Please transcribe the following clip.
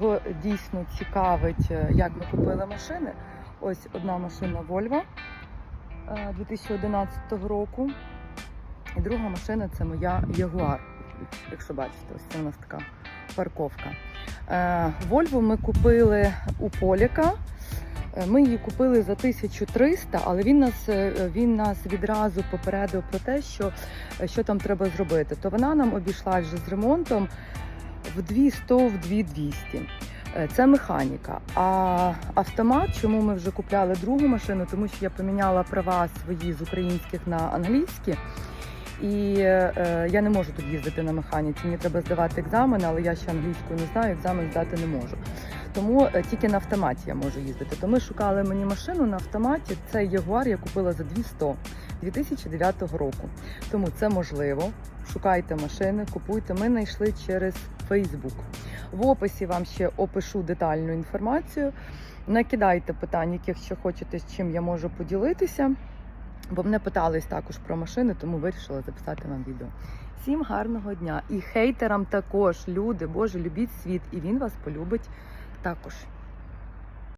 Його дійсно цікавить, е, як ми купили машини. Ось одна машина Volvo е, 2011 року. І друга машина це моя Jaguar. Якщо бачите, ось це у нас така парковка. Е, Volvo ми купили у Поліка. Е, Ми її купили за 1300, але він нас, е, він нас відразу попередив про те, що, е, що там треба зробити. То вона нам обійшла вже з ремонтом в 200, в 2200. Е, Це механіка. А автомат, чому ми вже купляли другу машину, тому що я поміняла права свої з українських на англійські. І е, я не можу тут їздити на механіці. Мені треба здавати екзамен, але я ще англійську не знаю, екзамен здати не можу. Тому е, тільки на автоматі я можу їздити. То ми шукали мені машину на автоматі. Це Ягуар я купила за 200 2009 року. Тому це можливо. Шукайте машини, купуйте. Ми знайшли через Facebook. В описі вам ще опишу детальну інформацію. Накидайте питань, яких ще хочете, з чим я можу поділитися. Бо мене питались також про машини, тому вирішила записати вам відео. Всім гарного дня! І хейтерам також, люди, Боже, любіть світ, і він вас полюбить також.